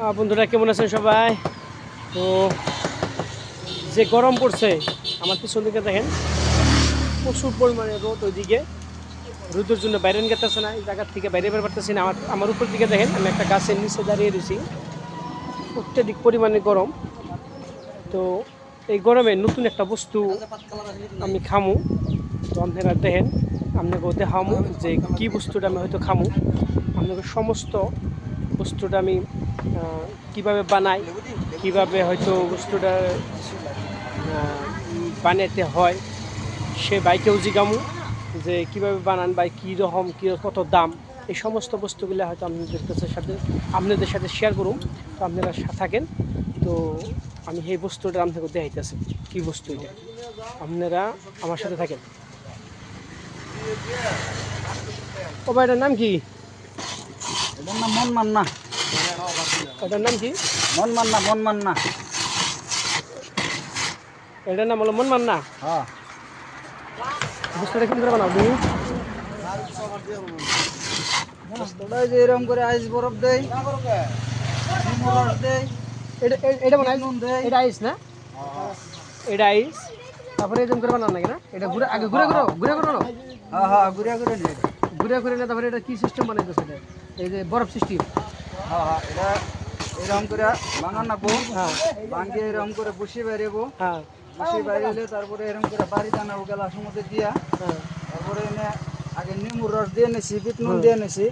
বন্ধুরা, কেমন আছেন সবাই? তো যে গরম পড়ছে, আমার পিছন দিকে দেখেন, প্রচুর পরিমাণে রোদ ওইদিকে। রোদের জন্য বাইরে গেতেছে না, এই জায়গার থেকে বাইরে বের পারতেছি না। আমার আমার উপর দিকে দেখেন, আমি একটা গাছের নিচে দাঁড়িয়ে রয়েছি। অত্যাধিক পরিমাণে গরম। তো এই গরমে নতুন একটা বস্তু আমি খামু। তো আপনারা দেখেন আপনাকে দেখামু যে কি বস্তুটা আমি হয়তো খামু। আপনাকে সমস্ত বস্তুটা আমি কীভাবে বানাই, কীভাবে হয়তো বস্তুটা বানাতে হয়, সে বাইকেও জিগামু, যে কীভাবে বানান বা কী রকম, কী, কত দাম, এই সমস্ত বস্তুগুলো হয়তো আপনাদের কাছে সাথে, আপনাদের সাথে শেয়ার করুন তো আপনারা থাকেন, তো আমি সেই বস্তুটা আপনাকে দেখাইতেছি, কী বস্তু এটা। আপনারা আমার সাথে থাকেন। ও ভাই নাম কি? এটার নাম মন মান্না এটার নাম কি? মন মান্না মন মান্না এটার নাম হলো মনমান না হ্যাঁ। বস্তুটা কেমন করে বানাও তুমি যে এরকম করে আইস বরফ দেয় দেয় এটা এটা বানাই? নুন দেয়। এটা আইস না? এটা আইস। তারপরে এরকম করে বানান নাকি না? এটা ঘুরে আগে ঘুরে ঘুরো ঘুরে ঘুরো। হ্যাঁ হ্যাঁ ঘুরে ঘুরে ঘুরে ঘুরে না তারপরে এটা কি সিস্টেম বানাইতেছে এটা? এই যে বরফ সিস্টেম হ্যাঁ হ্যাঁ এটা এরকম করে ভাঙা নাকবো হ্যাঁ। ভাঙিয়ে এরকম করে বসে বেরিয়েবো হ্যাঁ। বসে বেরিয়ে তারপরে এরকম করে বাড়ি টানাবো গ্লাসের মধ্যে দিয়া। তারপরে এনে আগে নিম্বুর রস দিয়ে নিছি বিট নুন দিয়ে নিছি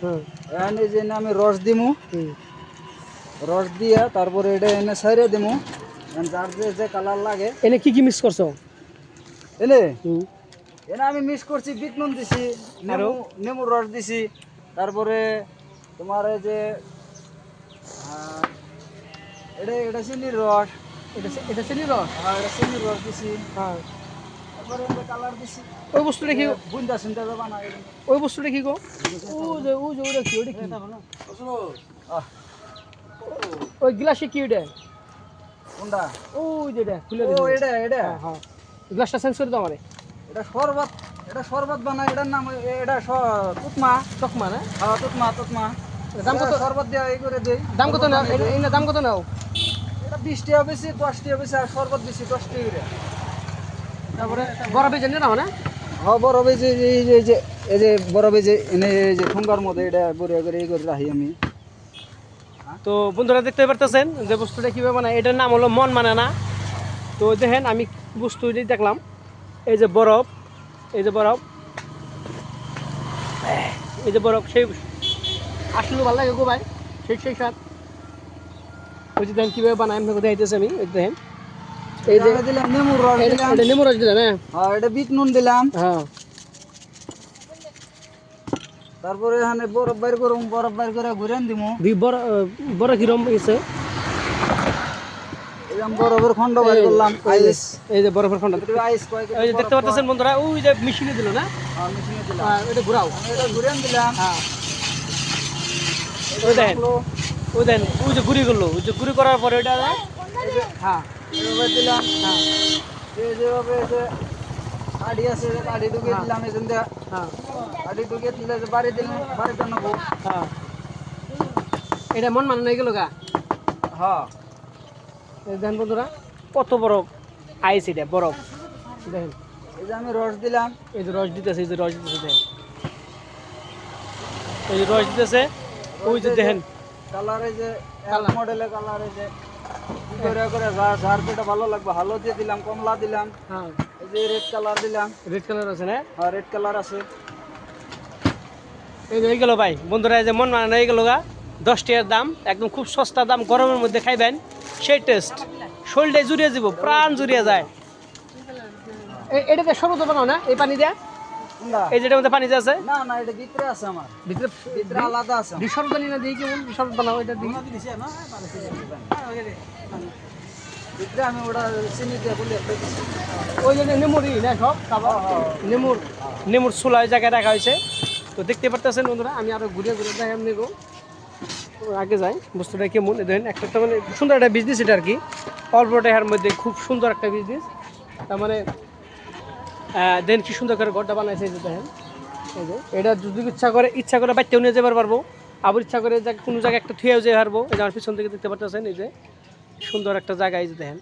এনে যে আমি রস দিমু। রস দিয়া তারপরে এটা এনে সাইরে দিমু। যার যে যে কালার লাগে। এনে কি কি মিক্স করছ? এনে? এনে আমি মিক্স করছি বিট নুন দিছি? নেমু নেমুর রস দিছি। তারপরে তোমার এই যে এটা এটা চিনির রস। এটা এটা চিনি রস? আর এটা চিনির রস দিছি। হ্যাঁ। তারপরে এটা কালার দিছি। ওই বস্তুটা কি? বুন্দা সুন্দা যাবা না ওই বস্তুটা কি গো? ও যে ও যে ওটা কি ওটা কি? ওই গ্লাসে কি ওটা কোনটা? ওই যে এটা খুলে ও এটা এটা। হ্যাঁ হ্যাঁ। গ্লাসটা চেঞ্জ করে দাও মানে এটা শরবত এটা শরবত বানায় এটার নাম এটা তুতমা চকমা। না? হ্যাঁ তুতমা তুতমা দাম কত? এটা শরবত দেওয়া এই করে দেই। দাম কত নাও? এটা দাম কত নাও? এটা বিশ টাকা বেশি দশ টাকা বেশি আর শরবত বেশি দশ টাকা করে তারপরে না? হ্যাঁ এই যে এই যে এই যে এই যে এই যে এনে এই যে ঠোঙ্গার মধ্যে এটা বরিয়া করে এই করে রাখি আমি। তো বন্ধুরা দেখতে পারতেছেন যে বস্তুটা কীভাবে বানায়। এটার নাম হলো মন মানে না। তো দেখেন আমি বস্তুটি দেখলাম। এই যে বরফ এই যে বরফ এই যে বরফ সেই আসলে ভালো লাগে গো ভাই। সেই সেই স্বাদ। ওই যে দেখেন কীভাবে বানায় আপনাকে দেখাইতেছে আমি দেখেন এই যে আমি দিলাম নেমুর রস দিলাম। এটা নেমু রস দিলেন হ্যাঁ। হ্যাঁ এটা বিট নুন দিলাম। হ্যাঁ। তারপরে এখানে বরফ বাইর করুম বরফ বাইর করে দিমু। বড় বড় কিরম এরকম বরফের খন্ড বাইর করলাম আইস। এই যে বরফের খন্ড আইস এই যে দেখতে পাচ্ছেন বন্ধুরা ওই যে মেশিনে দিল না? হ্যাঁ মেশিনে দিলাম। হ্যাঁ, এটা ঘুরাও। আমি এটা ঘুরে দিলাম। হ্যাঁ। ওই দেখেন ওই দেখেন ওই যে গুড়ি করল ওই যে গুড়ি করার পরে ওইটা হ্যাঁ এভাবে দিলাম হ্যাঁ। যেভাবে এই আছে কাঠি ঢুকিয়ে দিলাম এখান দিয়ে হ্যাঁ। কাঠি ঢুকিয়ে দিলে যে বাড়ি দিলাম বাড়িতে নেব হ্যাঁ। এটা মন মানে গেল গা? হ্যাঁ। দেখেন বন্ধুরা কত বরফ আইস এটা বরফ দেখেন এই যে আমি রস দিলাম। এই যে রস দিতেছে এই যে রস দিতেছে দেখেন এই যে রস দিতেছে ওই যে দেখেন। কালার এই যে মডেলের কালার এই যে। করে করে যার যার যেটা ভালো লাগবে দিলাম কমলা দিলাম হ্যাঁ। এই যে রেড কালার দিলাম। রেড কালার আছে না? রেড কালার আছে। এই যে এই গেল ভাই। বন্ধুরা এই যে মন মানে এই গেল গা। দশ টাকার দাম একদম খুব সস্তা দাম গরমের মধ্যে খাইবেন। সেই টেস্ট শরীরটাই জুড়িয়ে যাব প্রাণ জুড়িয়ে যায়। এটাতে শরবত বানাও না? এই পানি দেয়া? এই যেটার মধ্যে পানি যে আছে? না না এটা ভিতরে আছে আমার। ভিতরে ভিতরে আলাদা আছে পানি না দিয়ে কেমন শরবত বানাও এটা দিয়ে। ভিতরে আমি ওটা চিনি দিয়ে বলি ওই যে নেমুরি না সব খাবার? নেমুর নেমুর ছোলা ওই জায়গায় রাখা হয়েছে। তো দেখতে পারতেছেন বন্ধুরা আমি আরও ঘুরে ঘুরে যাই এমনি গো আগে যাই বস্তুটা কেমন? দেখেন একটা তো মানে সুন্দর একটা বিজনেস এটা আর কি। অল্প টাকার মধ্যে খুব সুন্দর একটা বিজনেস তার মানে দেখেন কি সুন্দর করে ঘরটা বানাইছে এই যে দেখেন। এই যে, এটা যদি ইচ্ছা করে ইচ্ছা করে বাচ্চাও নিয়ে যাবার পারব। আবার ইচ্ছা করে যে কোনো জায়গায় একটা থুয়েও যেতে পারব এই যে আমার পিছন থেকে দেখতে পাচ্ছেন এই যে সুন্দর একটা জায়গা, এই যে দেখেন।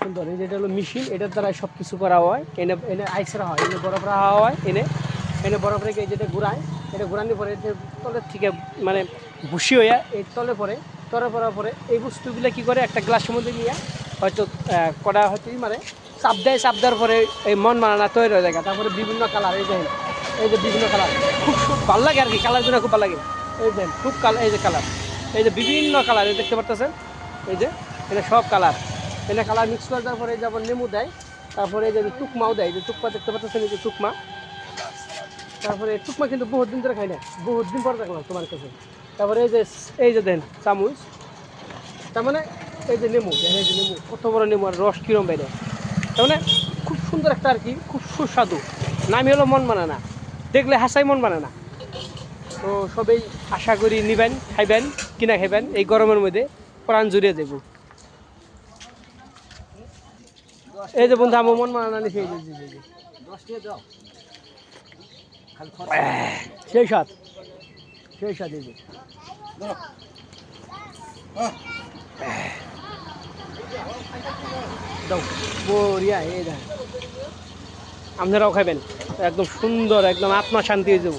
সুন্দর, এই যে এটা হলো মেশিন, এটার দ্বারা সব কিছু করা হয়। এনে এনে আইস রাখা হয়, এনে বরফ রাখা হয়, এনে এনে বরফ রেখে যেটা ঘুরায়। এটা ঘুরানোর পরে তলের থেকে মানে ভুসি হইয়া এই তলে পরে, তলে পড়ার পরে এই বস্তুগুলো কি করে, একটা গ্লাসের মধ্যে নিয়ে হয়তো কটা হয়তো মানে চাপ দেয় চাপ দেওয়ার পরে এই মন মানানা তৈরি হয়ে যায় তারপরে বিভিন্ন কালার এই যে এই যে বিভিন্ন কালার খুব ভালো লাগে আর কি কালারগুলো খুব ভালো লাগে এই যে খুব কালার এই যে কালার এই যে বিভিন্ন কালার এই দেখতে পারতেছেন এই যে এটা সব কালার এটা কালার মিক্স করে দেওয়ার পরে যেমন নেমু দেয় তারপরে এই যে টুকমাও দেয় যে টুকমা দেখতে পাচ্ছেন এই যে টুকমা তারপরে টুকমা কিন্তু বহুত দিন ধরে খাই না বহুত দিন পরে দেখলাম তোমার কাছে তারপরে এই যে এই যে দেন চামচ তার মানে এই যে নেমু দেখেন এই যে নেমু কত বড় নেমু আর রস কিরম বেড়ে তার মানে খুব সুন্দর একটা আর কি, খুব সুস্বাদু। নামই হলো মন মানে না। দেখলে হাসাই মন মানে না। তো সবাই আশা করি নিবেন, খাইবেন, কিনা খাইবেন, এই গরমের মধ্যে প্রাণ জুড়িয়ে দেবো। এই যে বন্ধু, আমার মন মানে না টাকা সেই সাত সেই এই যে। আপনারাও খাবেন একদম সুন্দর একদম আত্মা শান্তি হয়ে যাব।